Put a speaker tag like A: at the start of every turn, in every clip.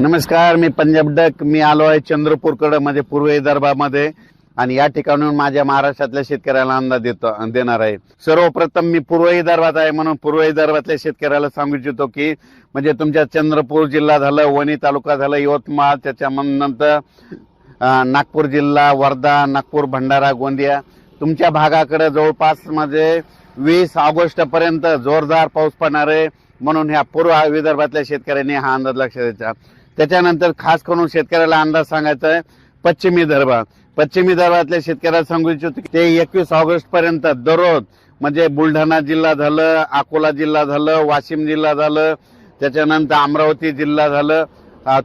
A: नमस्कार मी पंजाब डक मी आलो आहे चंद्रपूरकडे म्हणजे पूर्व विदर्भामध्ये. आणि या ठिकाणून माझ्या महाराष्ट्रातल्या शेतकऱ्याला अंदाज देतो देणार आहे. सर्वप्रथम मी पूर्व विदर्भात आहे म्हणून पूर्व विदर्भातल्या शेतकऱ्याला सांगू इच्छितो की म्हणजे तुमच्या चंद्रपूर जिल्हा झालं वणी तालुका झालं यवतमाळ त्याच्यानंतर नंतर नागपूर जिल्हा वर्धा नागपूर भंडारा गोंदिया. तुमच्या भागाकडे जवळपास म्हणजे वीस ऑगस्ट पर्यंत जोरदार पाऊस पडणार आहे म्हणून ह्या पूर्व विदर्भातल्या शेतकऱ्यांनी हा अंदाज लक्षात द्यायचा त्याच्यानंतर खास करून शेतकऱ्याला अंदाज सांगायचा आहे पश्चिमी दरबार पश्चिमी विदर्भातल्या शेतकऱ्याला सांगू इच्छितो ते एकवीस ऑगस्ट पर्यंत दररोज म्हणजे बुलढाणा जिल्हा झालं अकोला जिल्हा झालं वाशिम जिल्हा झालं त्याच्यानंतर अमरावती जिल्हा झालं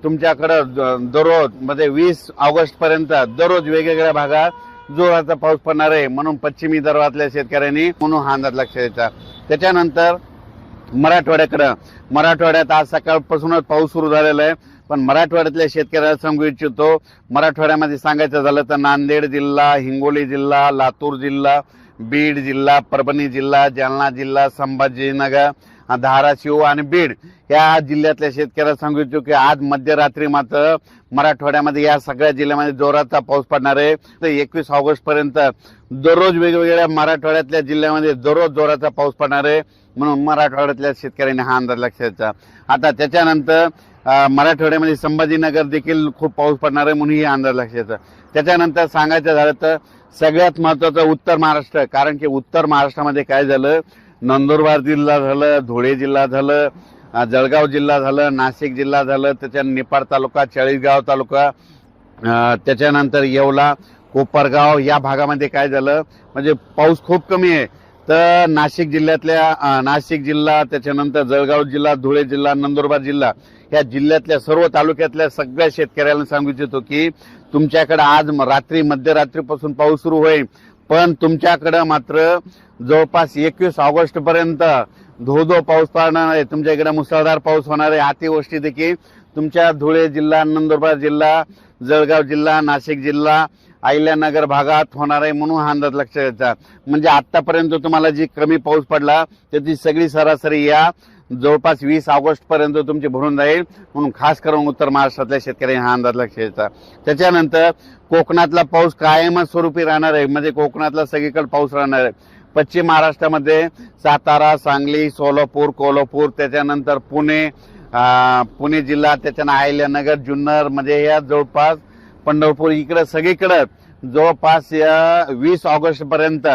A: तुमच्याकडं द- दररोज म्हणजे वीस ऑगस्ट पर्यंत दररोज वेगवेगळ्या भागात जोराचा पाऊस पडणार आहे म्हणून पश्चिमी विदर्भातल्या शेतकऱ्यांनी म्हणून हा अंदाज लक्षात द्यायचा. त्याच्यानंतर मराठवाड्याकडं मराठवाड्यात आज सकाळपासूनच पाऊस सुरू झालेला आहे. पण मराठवाड्यातल्या शेतकऱ्याला सांगू इच्छितो मराठवाड्यामध्ये सांगायचं झालं तर नांदेड जिल्हा हिंगोली जिल्हा लातूर जिल्हा बीड जिल्हा परभणी जिल्हा जालना जिल्हा संभाजीनगर धाराशिव आणि बीड या जिल्ह्यातल्या शेतकऱ्याला सांगू इच्छितो की आज मध्यरात्री मात्र मराठवाड्यामध्ये या सगळ्या जिल्ह्यामध्ये जोराचा पाऊस पडणार आहे. तर एकवीस ऑगस्ट पर्यंत दररोज वेगवेगळ्या मराठवाड्यातल्या जिल्ह्यामध्ये दररोज जोराचा पाऊस पडणार आहे. म्हणून मराठवाड्यातल्या शेतकऱ्यांनी हा अंदाज लक्षात आता त्याच्यानंतर मराठवाड्यामध्ये संभाजीनगर देखील खूप पाऊस पडणार आहे म्हणून ही अंदाज लक्षात त्याच्यानंतर सांगायचं झालं तर सगळ्यात महत्वाचं उत्तर महाराष्ट्र कारण की उत्तर महाराष्ट्रामध्ये काय झालं? नंदुरबार जिल्हा झालं धुळे जिल्हा झालं जळगाव जिल्हा झालं नाशिक जिल्हा झालं त्याच्या निपाड तालुका चाळीसगाव तालुका त्याच्यानंतर येवला कोपरगाव या भागामध्ये काय झालं? म्हणजे पाऊस खूप कमी आहे. तर नाशिक जिल्ह्यातल्या नाशिक जिल्हा त्याच्यानंतर जळगाव जिल्हा धुळे जिल्हा नंदुरबार जिल्हा या जिल्ह्यातल्या सर्व तालुक्यातल्या सगळ्या शेतकऱ्यांना सांगू इच्छितो की तुमच्याकडे आज रात्री मध्यरात्रीपासून पाऊस सुरू होईल. पण तुमच्याकडं मात्र जवळपास एकवीस ऑगस्ट पर्यंत धो धो पाऊस पडणार आहे. तुमच्या इकडे मुसळधार पाऊस होणार आहे. अतिवृष्टी देखील तुमच्या धुळे जिल्हा नंदुरबार जिल्हा जळगाव जिल्हा नाशिक जिल्हा अहिल्यानगर भागात होणार आहे म्हणून हा अंदाज लक्षात घ्यायचा म्हणजे आतापर्यंत तुम्हाला जी कमी पाऊस पडला त्याची सगळी सरासरी या जवळपास वीस ऑगस्ट पर्यंत तुमची भरून जाईल. म्हणून खास करून उत्तर महाराष्ट्रातल्या शेतकऱ्यांनी हा अंदाज लक्षात घ्यायचा त्याच्यानंतर कोकणातला पाऊस कायमच स्वरूपी राहणार आहे. म्हणजे कोकणातला सगळीकडे पाऊस राहणार आहे. पश्चिम महाराष्ट्रामध्ये सातारा सांगली सोलापूर कोल्हापूर त्याच्यानंतर पुणे पुणे जिल्हा त्याच्यानं अहिल्यानगर जुन्नर म्हणजे या जवळपास पंढरपूर इकडं सगळीकडं. जवळपास या वीस ऑगस्ट पर्यंत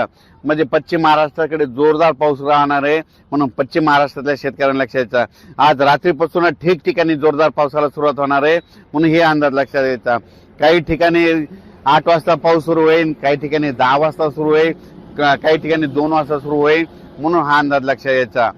A: म्हणजे पश्चिम महाराष्ट्राकडे जोरदार पाऊस राहणार आहे. म्हणून पश्चिम महाराष्ट्रातल्या शेतकऱ्यांना लक्षात द्यायचा आज रात्रीपासून ठिकठिकाणी जोरदार पावसाला सुरुवात होणार आहे. म्हणून हे अंदाज लक्षात द्यायचा काही ठिकाणी आठ वाजता पाऊस सुरू होईल काही ठिकाणी दहा वाजता सुरू होईल का- काही ठिकाणी दोन वाजता सुरू होईल. म्हणून हा अंदाज लक्षात यायचा